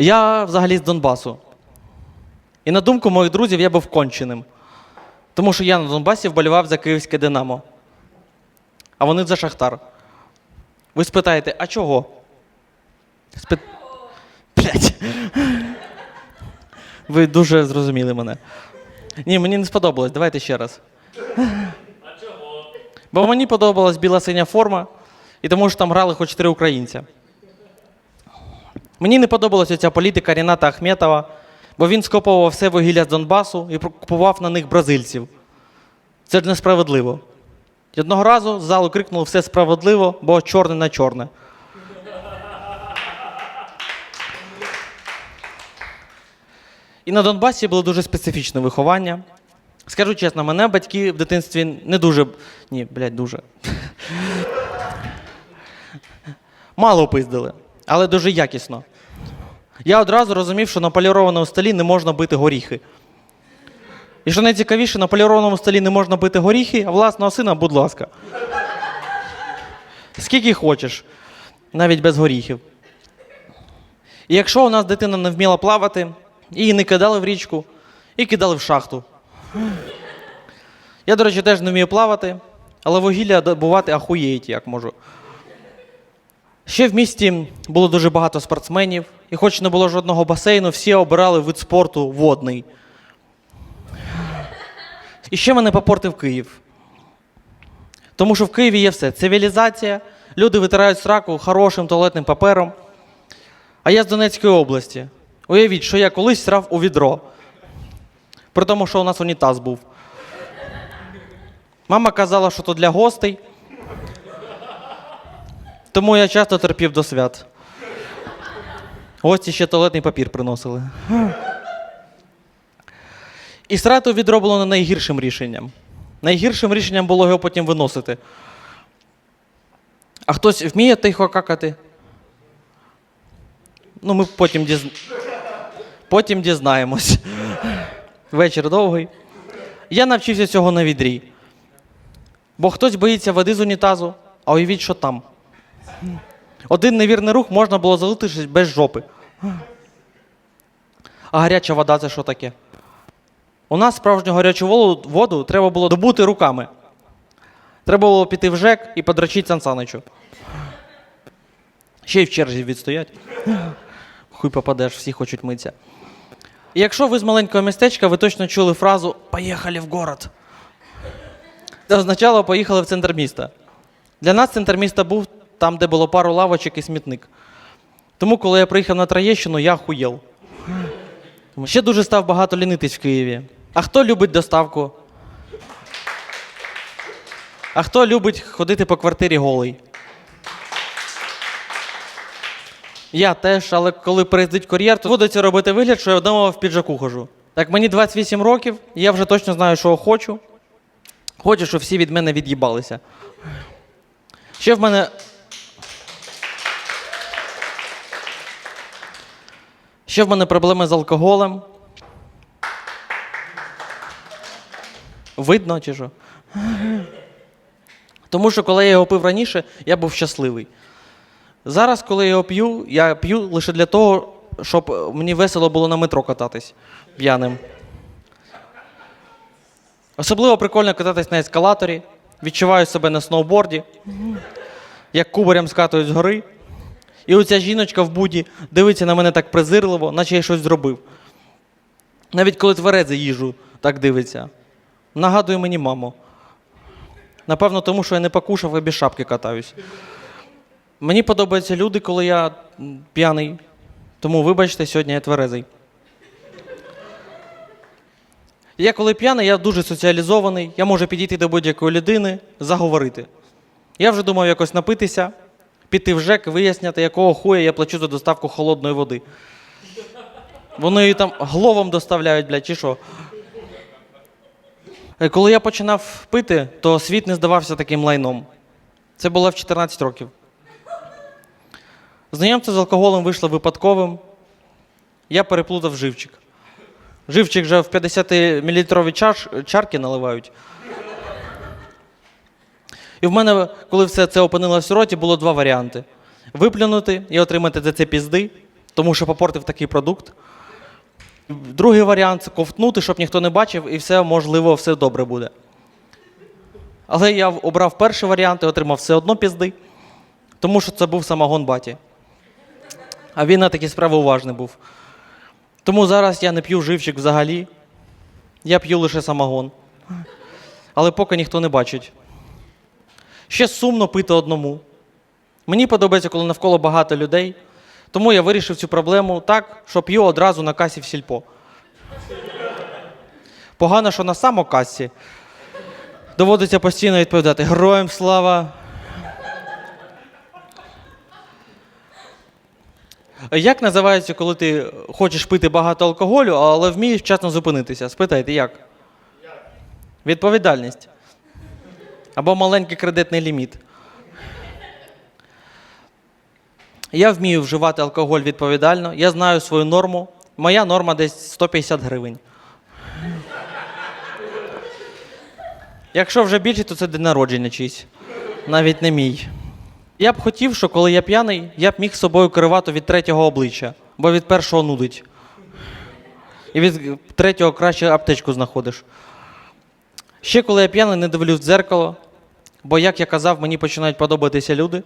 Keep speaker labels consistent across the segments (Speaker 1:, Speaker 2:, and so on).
Speaker 1: Я взагалі з Донбасу. І на думку моїх друзів, я був конченим. Тому що я на Донбасі вболівав за київське Динамо. А вони за Шахтар. Ви спитаєте, а чого? Спит... Блять. Ви дуже зрозуміли мене. Ні, мені не сподобалось. Давайте ще раз. А чого? Бо мені подобалась біла синя форма, і тому що там грали хоч три українця. Мені не подобалася ця політика Ріната Ахметова, бо він скоповував все вугілля з Донбасу і купував на них бразильців. Це ж несправедливо. Одного разу з залу крикнули все справедливо, бо чорне на чорне. І на Донбасі було дуже специфічне виховання. Скажу чесно, мене батьки в дитинстві не дуже. Ні, блядь, дуже. Мало пиздили, але дуже якісно. Я одразу розумів, що на полірованому столі не можна бити горіхи. І що найцікавіше, на полірованому столі не можна бити горіхи, а власного сина, будь ласка. Скільки хочеш, навіть без горіхів. І якщо у нас дитина не вміла плавати, її не кидали в річку, і кидали в шахту. Я, до речі, теж не вмію плавати, але вугілля добувати ахуєть, як можу. Ще в місті було дуже багато спортсменів, і хоч не було жодного басейну, всі обирали вид спорту водний. І ще мене попортив Київ. Тому що в Києві є все: цивілізація, люди витирають сраку хорошим туалетним папером. А я з Донецької області. Уявіть, що я колись срав у відро. При тому, що у нас унітаз був. Мама казала, що то для гостей. Тому я часто терпів до свят. Гості ще туалетний папір приносили. І срати у відро було не найгіршим рішенням. Найгіршим рішенням було його потім виносити. А хтось вміє тихо какати? Ну, ми потім, діз... потім дізнаємось. Вечір довгий. Я навчився цього на відрі. Бо хтось боїться води з унітазу, а уявіть, що там. Один невірний рух можна було залитися без жопи. А гаряча вода це що таке? У нас справжню гарячу воду, треба було добути руками. Треба було піти в ЖЕК і подрочити Сан Саничу. Ще й в черзі відстоять. Хуй попадеш, всі хочуть митися. І якщо ви з маленького містечка, ви точно чули фразу Поїхали в город. Це означало поїхали в центр міста. Для нас центр міста був там, де було пару лавочок і смітник. Тому, коли я приїхав на Троєщину, я хуєл. Ще дуже став багато лінитись в Києві. А хто любить доставку? А хто любить ходити по квартирі голий? Я теж, але коли приїздить кур'єр, то доводиться робити вигляд, що я вдома в піджаку хожу. Так мені 28 років, я вже точно знаю, що хочу. Хочу, щоб всі від мене від'їбалися. Ще в мене. Ще в мене проблеми з алкоголем. Видно чи що? Тому що коли я його пив раніше, я був щасливий. Зараз, коли я його п'ю, я п'ю лише для того, щоб мені весело було на метро кататись п'яним. Особливо прикольно кататись на ескалаторі, відчуваю себе на сноуборді, як кубарем скатують з гори. І оця жіночка в буді дивиться на мене так презирливо, наче я щось зробив. Навіть коли тверезий їжу, так дивиться. Нагадує мені маму. Напевно, тому що я не покушав і без шапки катаюсь. Мені подобаються люди, коли я п'яний. Тому, вибачте, сьогодні я тверезий. Я коли п'яний, я дуже соціалізований, я можу підійти до будь-якої людини, заговорити. Я вже думав якось напитися, піти в ЖЕК, виясняти, якого хуя я плачу за доставку холодної води. Вони її там головом доставляють, блядь, чи що. Е, Коли я починав пити, то світ не здавався таким лайном. Це було в 14 років. Знайомство з алкоголем вийшло випадковим. Я переплутав живчик. Живчик вже в 50-мл чаш, чарки наливають. І в мене, коли все це опинилось в роті, було два варіанти: виплюнути і отримати за це пізди, тому що попортив такий продукт. Другий варіант це ковтнути, щоб ніхто не бачив, і все можливо, все добре буде. Але я обрав перший варіант і отримав все одно пізди, тому що це був самогон баті. А він на такі справи уважний був. Тому зараз я не п'ю живчик взагалі. Я п'ю лише самогон. Але поки ніхто не бачить. Ще сумно пити одному. Мені подобається, коли навколо багато людей. Тому я вирішив цю проблему так, що п'ю одразу на касі в сільпо. Погано, що на самокасі доводиться постійно відповідати Героям слава. Як називається, коли ти хочеш пити багато алкоголю, але вмієш вчасно зупинитися? Спитайте, як? Відповідальність. Або маленький кредитний ліміт. Я вмію вживати алкоголь відповідально, я знаю свою норму. Моя норма десь 150 гривень. Якщо вже більше, то це день народження чийсь. Навіть не мій. Я б хотів, що коли я п'яний, я б міг з собою керувати від третього обличчя, бо від першого нудить. І від третього краще аптечку знаходиш. Ще коли я п'яний, не дивлюсь в дзеркало, бо, як я казав, мені починають подобатися люди,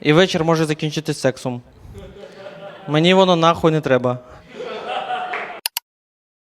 Speaker 1: і вечір може закінчитись сексом. Мені воно нахуй не треба.